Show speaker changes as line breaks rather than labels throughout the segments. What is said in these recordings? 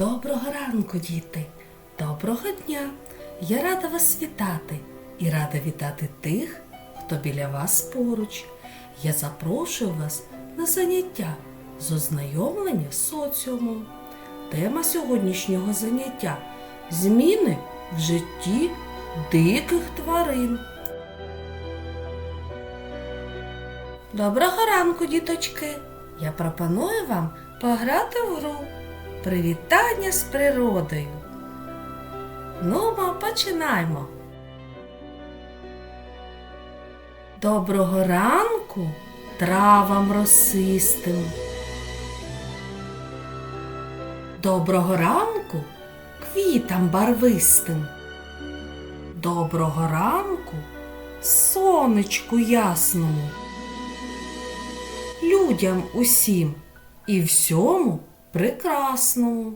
Доброго ранку, діти! Доброго дня! Я рада вас вітати і рада вітати тих, хто біля вас поруч. Я запрошую вас на заняття з ознайомлення з соціумом. Тема сьогоднішнього заняття зміни в житті диких тварин. Доброго ранку, діточки! Я пропоную вам пограти в гру Привітання з природою. Ну, ми починаємо. Доброго ранку травам росистим. Доброго ранку квітам барвистим. Доброго ранку сонечку ясному. Людям усім і всьому прекрасному.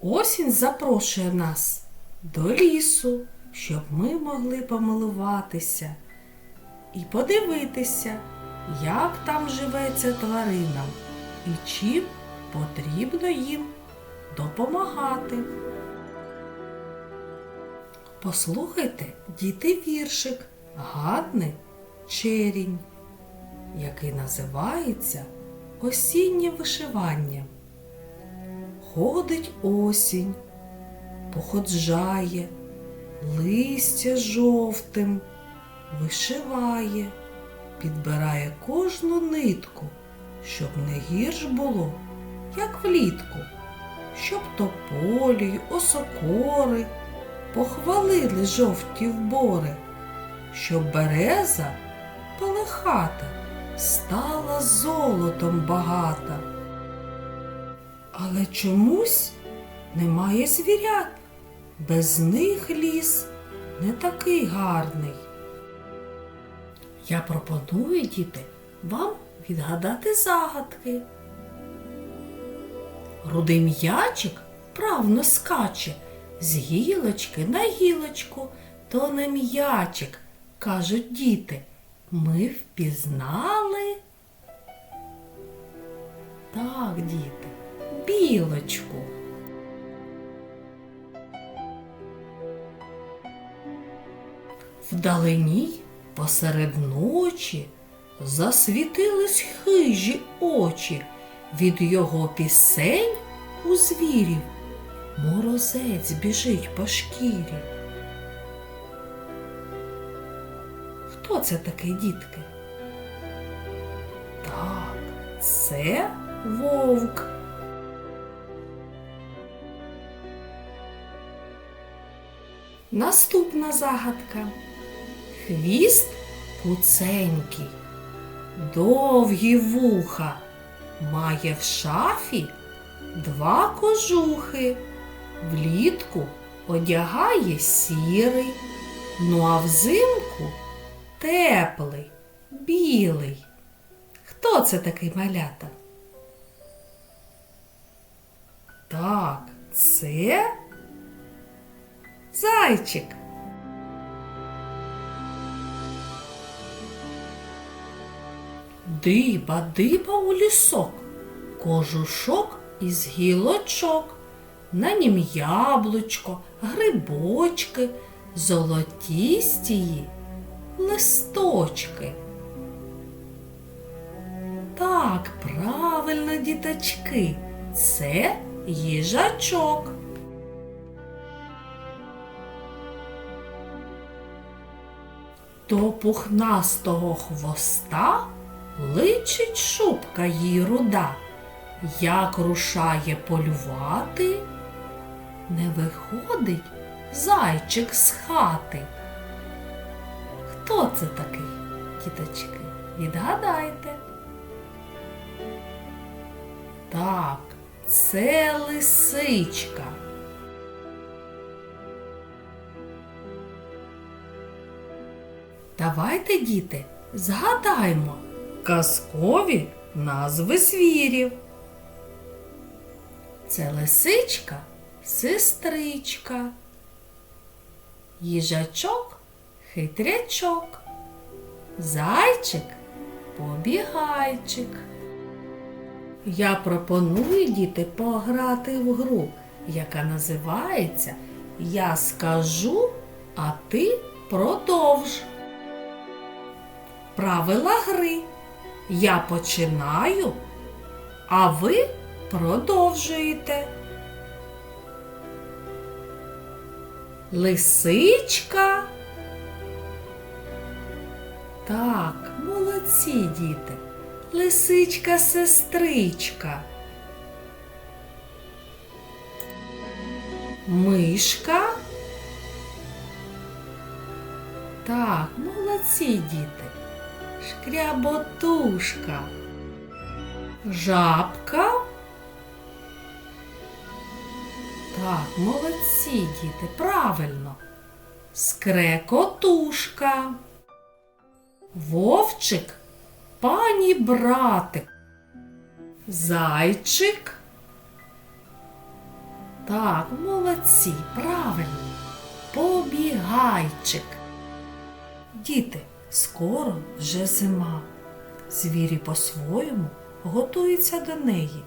Осінь запрошує нас до лісу, щоб ми могли помилуватися і подивитися, як там живеться тваринам і чим потрібно їм допомагати. Послухайте, діти, віршик, гадний черінь, який називається осіннє вишивання. Ходить осінь, походжає, листя жовтим, вишиває, підбирає кожну нитку, щоб не гірш було, як влітку, щоб тополі, осокори похвалили жовті вбори, щоб береза полихата стала золотом багата. Але чомусь немає звірят, без них ліс не такий гарний. Я пропоную, діти, вам відгадати загадки. Рудий м'ячик правно скаче з гілочки на гілочку, то не м'ячик, кажуть діти. Ми впізнали. Так, діти, білочку. Вдалині посеред ночі засвітились хижі очі від його пісень у звірів. Морозець біжить по шкірі. Це такий, дітки? Так, це вовк. Наступна загадка. Хвіст куценький, довгі вуха, має в шафі два кожухи, влітку одягає сірий, ну а взимку теплий, білий. Хто це такий малята? Так, це зайчик. Диба, диба у лісок, кожушок із гілочок, на нім яблучко, грибочки, золотістії листочки. Так, правильно, діточки, це їжачок. До пухнастого хвоста личить шубка їй руда. Як рушає полювати, не виходить зайчик з хати. Хто це такий, діточки? Відгадайте. Так, це лисичка. Давайте, діти, згадаймо казкові назви звірів. Це лисичка, сестричка, їжачок, хитрячок, зайчик, побігайчик. Я пропоную діти пограти в гру, яка називається Я скажу, а ти продовж. Правила гри. Я починаю, а ви продовжуєте. Лисичка. Так, молодці діти. Лисичка сестричка. Мишка. Так, молодці діти. Шкряботушка. Жабка. Так, молодці діти, правильно. Скрекотушка. Вовчик, пані братик. Зайчик. Так, молодці, правильно. Побігайчик. Діти, скоро вже зима. Звірі по-своєму готуються до неї.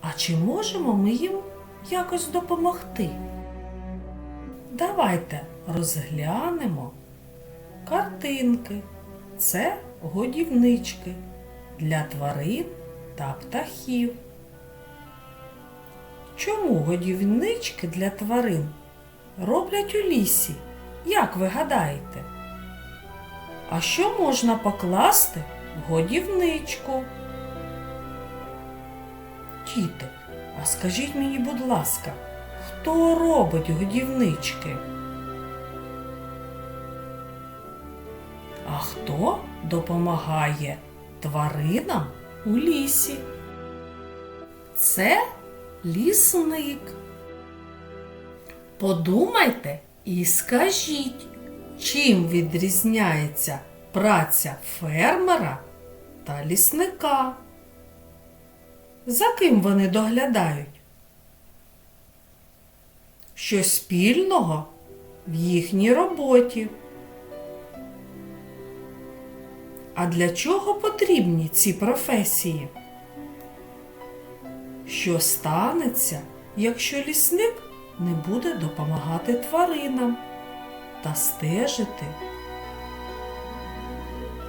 А чи можемо ми їм якось допомогти? Давайте розглянемо картинки. Це годівнички для тварин та птахів. Чому годівнички для тварин роблять у лісі? Як ви гадаєте? А що можна покласти в годівничку? Діти, а скажіть мені, будь ласка, хто робить годівнички? Хто допомагає тваринам у лісі? Це лісник. Подумайте і скажіть, чим відрізняється праця фермера та лісника? За ким вони доглядають? Що спільного в їхній роботі? А для чого потрібні ці професії? Що станеться, якщо лісник не буде допомагати тваринам та стежити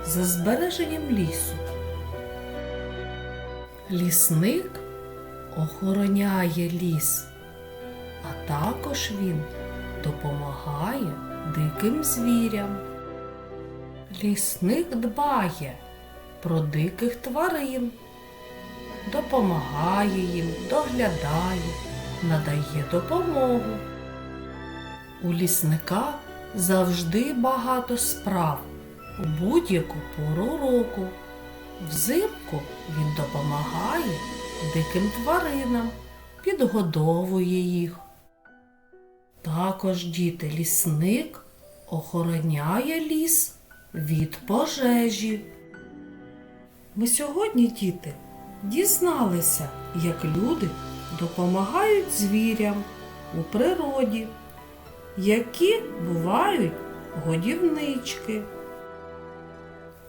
за збереженням лісу? Лісник охороняє ліс, а також він допомагає диким звірям. Лісник дбає про диких тварин, допомагає їм, доглядає, надає допомогу. У лісника завжди багато справ у будь-яку пору року. Взимку він допомагає диким тваринам, підгодовує їх. Також діти лісник охороняє ліс від пожежі. Ми сьогодні, діти, дізналися, як люди допомагають звірям у природі, які бувають годівнички.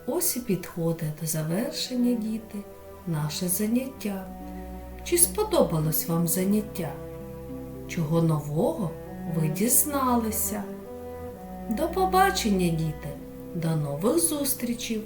Ось і підходить до завершення, діти, наше заняття. Чи сподобалось вам заняття? Чого нового ви дізналися? До побачення, діти! До нових зустрічей!